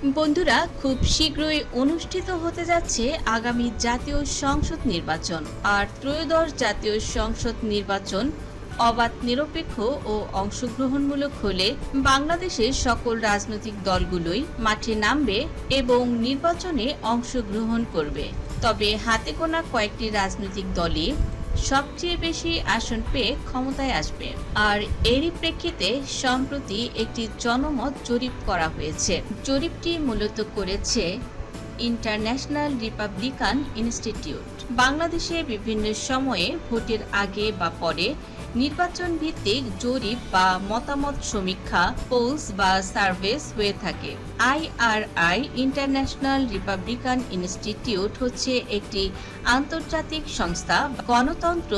বন্ধুরা, খুব শীঘ্রই অনুষ্ঠিত হতে যাচ্ছে আগামী জাতীয় সংসদ নির্বাচন। আর ত্রয়োদশ জাতীয় সংসদ নির্বাচন অবাধ, নিরপেক্ষ ও অংশগ্রহণমূলক হলে বাংলাদেশের সকল রাজনৈতিক দলগুলোই মাঠে নামবে এবং নির্বাচনে অংশগ্রহণ করবে। তবে হাতে গোনা কয়েকটি রাজনৈতিক দলই সবচেয়ে বেশি আসন পেয়ে ক্ষমতায় আসবে। আর এরই প্রেক্ষিতে সম্প্রতি একটি জনমত জরিপ করা হয়েছে। জরিপটি মূলত করেছে ইন্টারন্যাশনাল রিপাবলিকান ইনস্টিটিউট। বাংলাদেশে বিভিন্ন সময়ে ভোটের আগে বা পরে নির্বাচন ভিত্তিক জরিপ বা মতামত সমীক্ষা পোলস বা সার্ভেস হয়ে থাকে। আইআরআই ইন্টারন্যাশনাল রিপাবলিকান ইনস্টিটিউট হচ্ছে একটি আন্তর্জাতিক সংস্থা, গণতন্ত্র,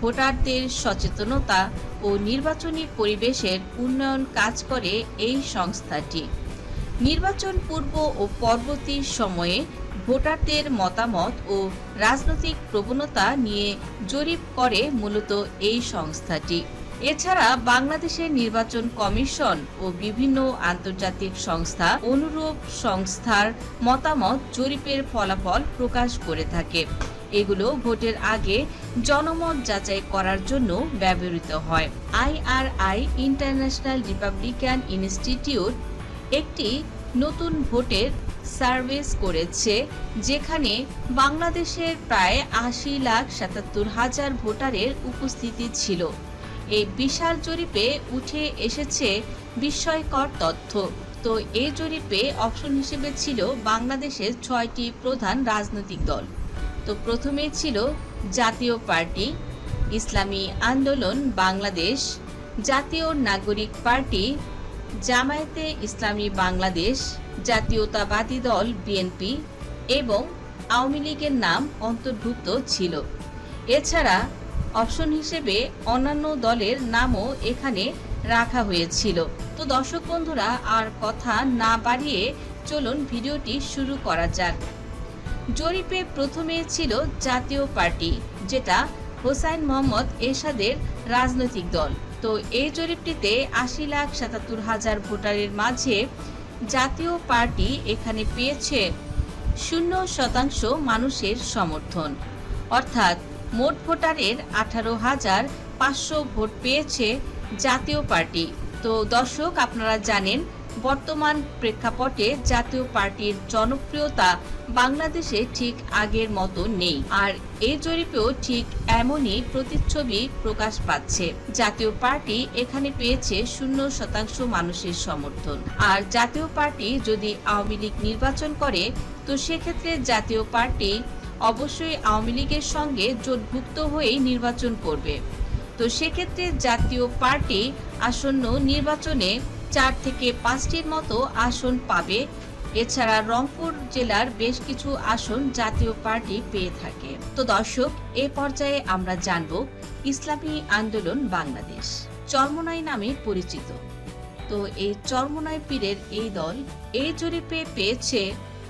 ভোটারদের সচেতনতা ও নির্বাচনী পরিবেশের উন্নয়ন কাজ করে এই সংস্থাটি। নির্বাচন পূর্ব ও পরবর্তী সময়ে ভোটারদের মতামত ও রাজনৈতিক প্রবণতা নিয়ে জরিপ করে মূলত এই সংস্থাটি। এছাড়া বাংলাদেশের নির্বাচন কমিশন ও বিভিন্ন আন্তর্জাতিক সংস্থা অনুরূপ সংস্থার মতামত জরিপের ফলাফল প্রকাশ করে থাকে। এগুলো ভোটের আগে জনমত যাচাই করার জন্য ব্যবহৃত হয়। আইআরআই ইন্টারন্যাশনাল রিপাবলিকান ইনস্টিটিউট একটি নতুন ভোটের সার্ভিস করেছে, যেখানে বাংলাদেশের প্রায় আশি লাখ সাতাত্তর হাজার ভোটারের উপস্থিতি ছিল। এই বিশাল জরিপে উঠে এসেছে বিস্ময়কর তথ্য। তো এই জরিপে অপশন হিসেবে ছিল বাংলাদেশের ছয়টি প্রধান রাজনৈতিক দল। তো প্রথমে ছিল জাতীয় পার্টি, ইসলামী আন্দোলন, বাংলাদেশ। জাতীয় নাগরিক পার্টি জামায়াতে ইসলামী বাংলাদেশ, জাতীয়তাবাদী দল বিএনপি এবং আওয়ামী লীগের নাম অন্তর্ভুক্ত ছিল। এছাড়া অপশন হিসেবে অন্যান্য দলের নামও এখানে রাখা হয়েছিল। তো দর্শক বন্ধুরা, আর কথা না বাড়িয়ে চলুন ভিডিওটি শুরু করা যাক। জরিপে প্রথমে ছিল জাতীয় পার্টি, যেটা হোসাইন মোহাম্মদ এরশাদের রাজনৈতিক দল। তো এই জরিপটিতে আশি লাখ সাতাত্তর হাজার ভোটারের মাঝে জাতীয় পার্টি এখানে পেয়েছে শূন্য শতাংশ মানুষের সমর্থন। অর্থাৎ মোট ভোটারের আঠারো হাজার পাঁচশো ভোট পেয়েছে জাতীয় পার্টি। তো দর্শক, আপনারা জানেন বর্তমান প্রেক্ষাপটে জাতীয় পার্টির জনপ্রিয়তা বাংলাদেশে ঠিক আগের মতো নেই। আর এই জরিপেও ঠিক এমনই প্রতিচ্ছবি প্রকাশ পাচ্ছে। জাতীয় পার্টি এখানে পেয়েছে শূন্য শতাংশ মানুষের সমর্থন। আর জাতীয় পার্টি যদি আওয়ামী লীগ নির্বাচন করে, তো সেক্ষেত্রে জাতীয় পার্টি অবশ্যই আওয়ামী লীগের সঙ্গে জোটভুক্ত হয়েই নির্বাচন করবে। তো সেক্ষেত্রে জাতীয় পার্টি আসন্ন নির্বাচনে চার থেকে পাঁচটির মতো আসন পাবে। এছাড়া রংপুর জেলার বেশ কিছু আসন জাতীয় পার্টি পেয়ে থাকে। তো দর্শক, এ পর্যায়ে আমরা জানব ইসলামী আন্দোলন বাংলাদেশ। চরমনাই নামে পরিচিত। তো এই চরমনাই পীরের এই দল এই জরিপে পেয়েছে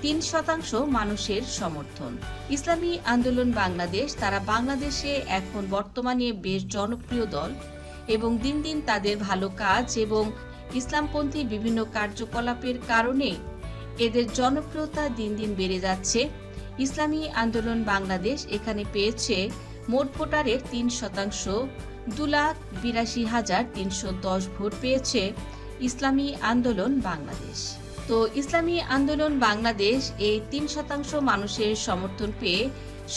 তিন শতাংশ মানুষের সমর্থন। ইসলামী আন্দোলন বাংলাদেশ, তারা বাংলাদেশে এখন বর্তমানে বেশ জনপ্রিয় দল এবং দিন দিন তাদের ভালো কাজ এবং ইসলামপন্থী বিভিন্ন কার্যকলাপের কারণে এদের জনপ্রিয়তা দিন দিন বেড়ে যাচ্ছে। ইসলামী আন্দোলন বাংলাদেশ এখানে পেয়েছে মোট ভোটারের তিন শতাংশ। দু লাখ বিরাশি হাজার তিনশো দশ ভোট পেয়েছে ইসলামী আন্দোলন বাংলাদেশ। তো ইসলামী আন্দোলন বাংলাদেশ এই তিন শতাংশ মানুষের সমর্থন পেয়ে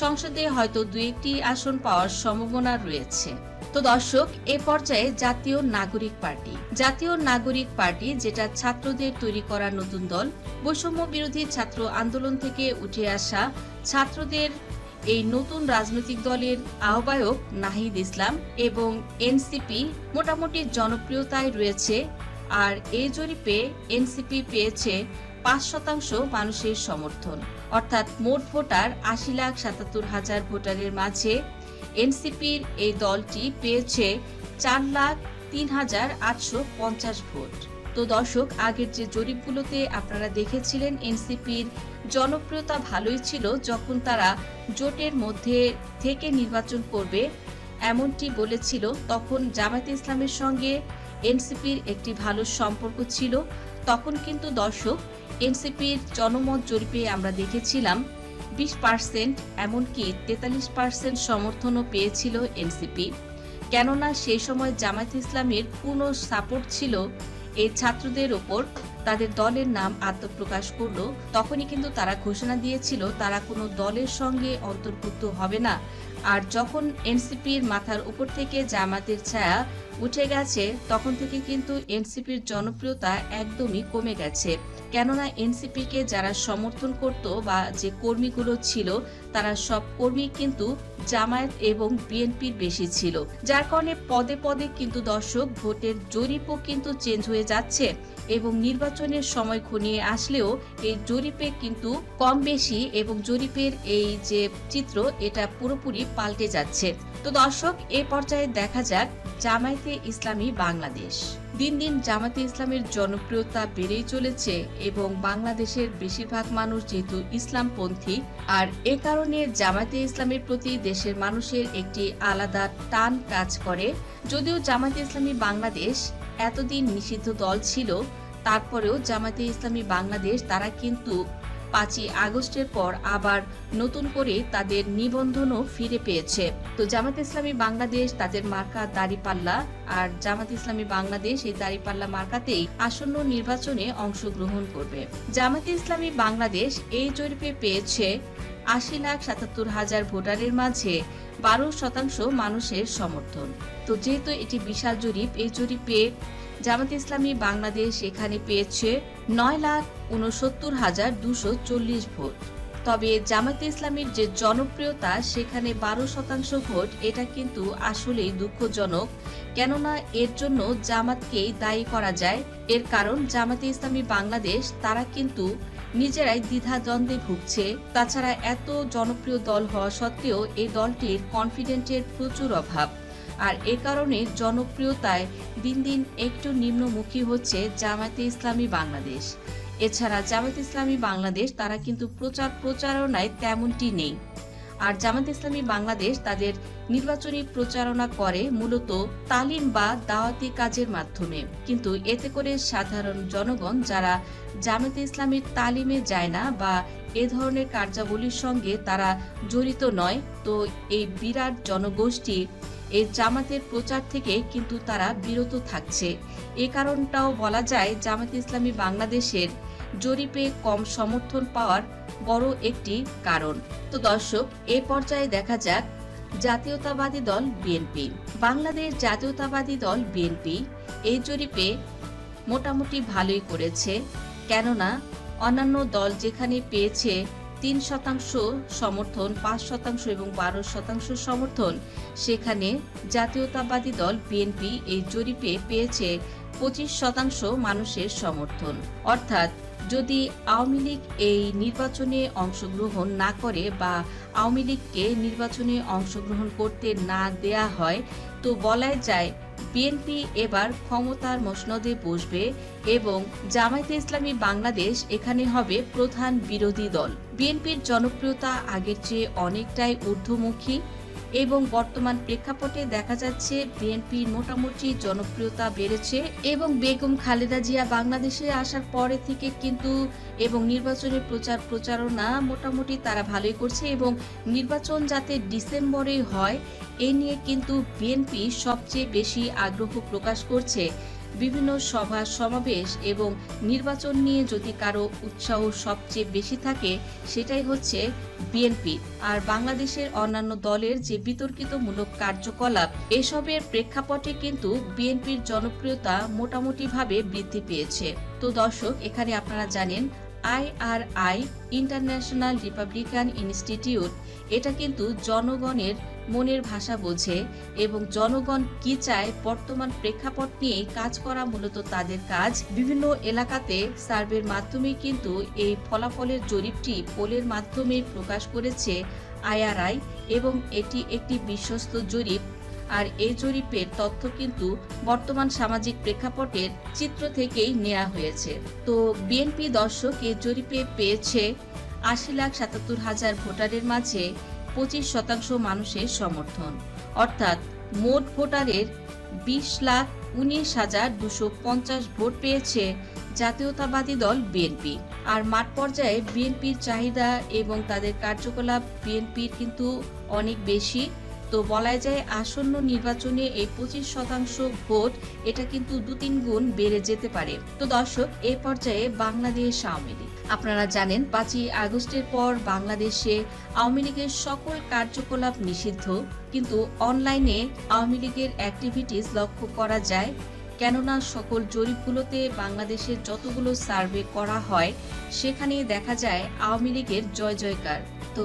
সংসদে হয়তো দু একটি আসন পাওয়ার সম্ভাবনা রয়েছে। তো দর্শক, এ পর্যায়ে জাতীয় নাগরিক পার্টি। জাতীয় নাগরিক পার্টি যেটা ছাত্রদের তৈরি করা নতুন দল, বৈষম্য বিরোধী ছাত্র আন্দোলন থেকে উঠে আসা ছাত্রদের এই নতুন রাজনৈতিক দলের আহ্বায়ক নাহিদ ইসলাম এবং এনসিপি মোটামুটি জনপ্রিয়তায় রয়েছে আর এই জরিপে এনসিপি পেয়েছে পাঁচ শতাংশ মানুষের সমর্থন। অর্থাৎ মোট ভোটার আশি লাখ সাতাত্তর হাজার ভোটারের মাঝে এনসিপির এই দলটি পেয়েছে চার লাখ তিন হাজার আটশো পঞ্চাশ ভোট। তো দর্শক, আগের যে জরিপগুলোতে আপনারা দেখেছিলেন, এনসিপির জনপ্রিয়তা ভালোই ছিল যখন তারা জোটের মধ্যে থেকে নির্বাচন করবে এমনটি বলেছিল। তখন জামায়াতে ইসলামের সঙ্গে এনসিপির একটি ভালো সম্পর্ক ছিল। তখন কিন্তু দর্শক, এনসিপির জনমত জরিপে আমরা দেখেছিলাম বিশ পার্সেন্ট এমনকি তেতাল্লিশ পার্সেন্ট সমর্থনও পেয়েছিল এনসিপি। কেননা সেই সময় জামায়াত ইসলামের পূর্ণ সাপোর্ট ছিল এই ছাত্রদের ওপর। তাদের দলের নাম আত্মপ্রকাশ করল। তখনই কিন্তু তারা ঘোষণা দিয়েছিল, তারা কোনো দলের সঙ্গে অন্তর্ভুক্ত হবে না। আর যখন এনসিপির মাথার উপর থেকে জামাতের ছায়া উঠে গেছে, তখন থেকে কিন্তু এনসিপির জনপ্রিয়তা একদমই কমে গেছে। কেননা এনসিপিকে যারা সমর্থন করত বা যে কর্মীগুলো ছিল, তারা সব কর্মী কিন্তু জামায়াত এবং বিএনপির বেশি ছিল। যার কারণে পদে পদে কিন্তু দর্শক ভোটের জরিপও কিন্তু চেঞ্জ হয়ে যাচ্ছে এবং নির্বাচনের সময় ঘনিয়ে আসলেও এই জরিপে কিন্তু কম বেশি এবং জরিপের এই যে চিত্র, এটা পুরোপুরি পাল্টে যাচ্ছে। তো দর্শক, এ পর্যায়ে দেখা যাক জামায়াতে ইসলামী বাংলাদেশ। দিন দিন জামাতে ইসলামের জনপ্রিয়তা বেড়েই চলেছে এবং বাংলাদেশের বেশিরভাগ মানুষ যেহেতু ইসলামপন্থী, আর এ কারণে জামাতে ইসলামের প্রতি দেশের মানুষের একটি আলাদা টান কাজ করে। যদিও জামাতে ইসলামী বাংলাদেশ এতদিন নিষিদ্ধ দল ছিল, তারপরেও জামাতে ইসলামী বাংলাদেশ, তারা কিন্তু পাঁচই আগস্টের পর আবার নতুন করে তাদের নিবন্ধনও ফিরে পেয়েছে। তো জামাত ইসলামী বাংলাদেশ, তাদের মার্কা দাড়িপাল্লা আর জামাত ইসলামী বাংলাদেশ এই দাড়িপাল্লা মার্কাতেই আসন্ন নির্বাচনে অংশগ্রহণ করবে। জামাত ইসলামী বাংলাদেশ এই জরিপে পেয়েছে আশি লাখ সাতাত্তর হাজার ভোটারের মাঝে বারো শতাংশ মানুষের সমর্থন। তো যেহেতু এটি বিশাল জরিপ, এই জরিপে জামাত ইসলামী বাংলাদেশ এখানে পেয়েছে নয় লাখ উনসত্তর হাজার দুশো চল্লিশ ভোট। তবে জামাতে ইসলামীর যে জনপ্রিয়তা, সেখানে বারো শতাংশ ভোট, এটা কিন্তু আসলেই দুঃখজনক। কেননা এর জন্য জামাতকেই দায়ী করা যায়। এর কারণ, জামাতে ইসলামী বাংলাদেশ, তারা কিন্তু নিজেরাই দ্বিধাদ্বন্দ্বে ভুগছে। তাছাড়া এত জনপ্রিয় দল হওয়া সত্ত্বেও এই দলটির কনফিডেন্টের প্রচুর অভাব। আর এ কারণে জনপ্রিয়তায় দিন দিন একটু নিম্নমুখী হচ্ছে জামায়াতে ইসলামী বাংলাদেশ। এছাড়া জামায়াত ইসলামী বাংলাদেশ, তারা কিন্তু প্রচার প্রচারণায় তেমনটি নেই। আর জামাত ইসলামী বাংলাদেশ তাদের নির্বাচনী প্রচারণা করে মূলত তালিম বা দাওয়াতি কাজের মাধ্যমে। কিন্তু এতে করে সাধারণ জনগণ যারা জামাতে ইসলামীর তালিমে যায় না বা এ ধরনের কার্যাবলীর সঙ্গে তারা জড়িত নয়, তো এই বিরাট জনগোষ্ঠী এই জামাতের প্রচার থেকে কিন্তু তারা বিরত থাকছে। এ কারণটাও বলা যায় জামাত ইসলামী বাংলাদেশের জরিপে কম সমর্থন পাওয়ার বড় একটি কারণ। তো দর্শক, এ পর্যায়ে দেখা যাক জাতীয়তাবাদী দল বিএনপি। বাংলাদেশ জাতীয়তাবাদী দল বিএনপি এই জরিপে মোটামুটি ভালোই করেছে, কেননা অন্যান্য দল যেখানে পেয়েছে তিন শতাংশ সমর্থন, পাঁচ শতাংশ এবং বারো শতাংশ সমর্থন, সেখানে জাতীয়তাবাদী দল বিএনপি এই জরিপে পেয়েছে পঁচিশ শতাংশ মানুষের সমর্থন। অর্থাৎ যদি আওয়ামী লীগ এই নির্বাচনে অংশগ্রহণ না করে বা আওয়ামী লীগকে নির্বাচনে অংশগ্রহণ করতে না দেয়া হয়, তো বলাই যায় বিএনপি এবার ক্ষমতার মসনদে বসবে এবং জামায়াতে ইসলামী বাংলাদেশ এখানে হবে প্রধান বিরোধী দল। বিএনপির জনপ্রিয়তা আগের চেয়ে অনেকটাই ঊর্ধ্বমুখী। এবং বর্তমান প্রেক্ষাপটে দেখা যাচ্ছে বিএনপির মোটামুটি জনপ্রিয়তা বেড়েছে এবং বেগম খালেদা জিয়া বাংলাদেশে আসার পরে থেকে কিন্তু এবং নির্বাচনের প্রচার প্রচারণা মোটামুটি তারা ভালোই করছে এবং নির্বাচন যাতে ডিসেম্বরে হয়, এ নিয়ে কিন্তু বিএনপি সবচেয়ে বেশি আগ্রহ প্রকাশ করছে। বিভিন্ন সভা, সমাবেশ এবং নির্বাচন নিয়ে যদি কারও উৎসাহ সবচেয়ে বেশি থাকে, সেটাই হচ্ছে বিএনপি। আর বাংলাদেশের অন্যান্য দলের যে বিতর্কিতমূলক কার্যকলাপ, এসবের প্রেক্ষাপটে কিন্তু বিএনপির জনপ্রিয়তা মোটামুটিভাবে বৃদ্ধি পেয়েছে। তো দর্শক, এখানে আপনারা জানেন আইআরআই ইন্টারন্যাশনাল রিপাবলিকান ইনস্টিটিউট এটা কিন্তু জনগণের মনের ভাষা বোঝে এবং জনগণ কি চায় বর্তমান প্রেক্ষাপট নিয়ে কাজ করা মূলত তাদের কাজ। বিভিন্ন এলাকাতে সার্ভের মাধ্যমে কিন্তু এই ফলাফলের জরিপটি পোলের মাধ্যমে প্রকাশ করেছে আইআরআই এবং এটি একটি বিশ্বস্ত জরিপ। আর এই জরিপের তথ্য কিন্তু বর্তমান সামাজিক প্রেক্ষাপটের চিত্র থেকেই নেওয়া হয়েছে। তো বিএনপি দর্শক এই জরিপে পেয়েছে আশি লাখ সাতাত্তর হাজার ভোটারের মাঝে পঁচিশ শতাংশ মানুষের সমর্থন। অর্থাৎ মোট ভোটারের বিশ লাখ উনিশ হাজার দুশো পঞ্চাশ ভোট পেয়েছে জাতীয়তাবাদী দল বিএনপি। আর মাঠ পর্যায়ে বিএনপির চাহিদা এবং তাদের কার্যকলাপ বিএনপির কিন্তু অনেক বেশি। তো বলা যায় আসন্ন নির্বাচনে এই পঁচিশ শতাংশ ভোট, এটা কিন্তু দু তিন গুণ বেড়ে যেতে পারে। তো দর্শক, এ পর্যায়ে বাংলাদেশ আওয়ামী লীগ। আপনারা জানেন, পাঁচই আগস্টের পর বাংলাদেশে আওয়ামী লীগের সকল কার্যকলাপ নিষিদ্ধ, কিন্তু অনলাইনে আওয়ামী লীগের অ্যাক্টিভিটিস লক্ষ্য করা যায়। কেননা সকল জরিপগুলোতে বাংলাদেশের যতগুলো সার্ভে করা হয় সেখানে দেখা যায় আওয়ামী লীগের জয় জয়কার তো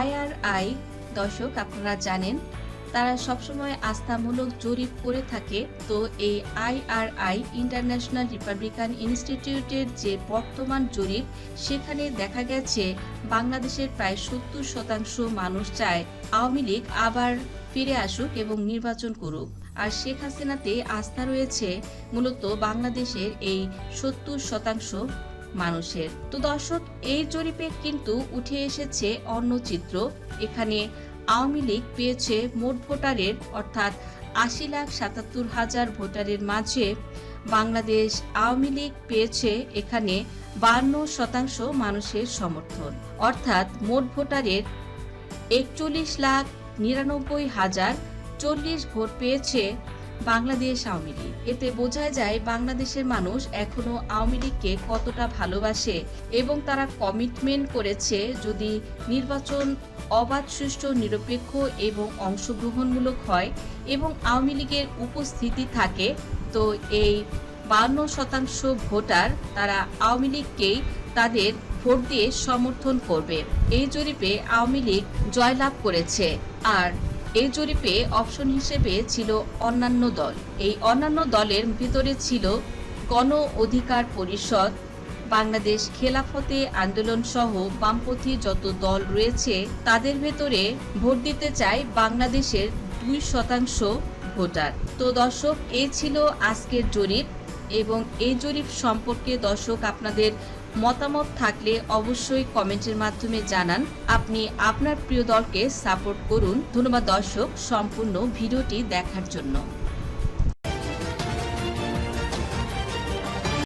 আইআরআই দর্শক, আপনারা জানেন, তারা সবসময় আস্থামূলক জরিপ করে থাকে। তো এই আইআরআই ইন্টারন্যাশনাল রিপাবলিকান ইনস্টিটিউটের যে বর্তমান জরিপ, সেখানে দেখা গেছে, বাংলাদেশের প্রায় সত্তর শতাংশ মানুষ চায় আওয়ামী লীগ আবার ফিরে আসুক এবং নির্বাচন করুক। আর শেখ হাসিনাতে আস্থা রয়েছে, মূলত বাংলাদেশের এই সত্তর শতাংশ মানুষের। তো দর্শক, এই জরিপে কিন্তু উঠে এসেছে অন্য চিত্র। এখানে আওয়ামী লীগ পেয়েছে মোট ভোটারের, অর্থাৎ আশি লাখ সাতাত্তর হাজার ভোটারের মাঝে। বাংলাদেশ আওয়ামী লীগ পেয়েছে এখানে বান্ন শতাংশ মানুষের সমর্থন। অর্থাৎ মোট ভোটারের একচল্লিশ লাখ নিরানব্বই হাজার চল্লিশ ভোট পেয়েছে বাংলাদেশ আওয়ামী লীগ। এতে বোঝা যায় বাংলাদেশের মানুষ এখনও আওয়ামী লীগকে কতটা ভালোবাসে এবং তারা কমিটমেন্ট করেছে যদি নির্বাচন অবাধ, সুষ্ঠু, নিরপেক্ষ এবং অংশগ্রহণমূলক হয় এবং আওয়ামী লীগের উপস্থিতি থাকে, তো এই বান্ন শতাংশ ভোটার তারা আওয়ামী লীগকেই তাদের ভোট দিয়ে সমর্থন করবে। এই জরিপে আওয়ামী লীগ জয়লাভ করেছে। আর এই জরিপে অপশন হিসেবে ছিল অন্যান্য দল। এই অন্যান্য দলের ভিতরে ছিল গণ অধিকার পরিষদ, বাংলাদেশ খেলাফতে আন্দোলন সহ বামপন্থী যত দল রয়েছে, তাদের ভেতরে ভোট দিতে চায় বাংলাদেশের দুই শতাংশ ভোটার। তো দর্শক এই ছিল আজকের জরিপ এবং এই জরিপ সম্পর্কে দর্শক, আপনাদের মতামত থাকলে অবশ্যই কমেন্টের মাধ্যমে জানান। আপনি আপনার প্রিয় দলকে সাপোর্ট করুন। ধন্যবাদ দর্শক, সম্পূর্ণ ভিডিওটি দেখার জন্য।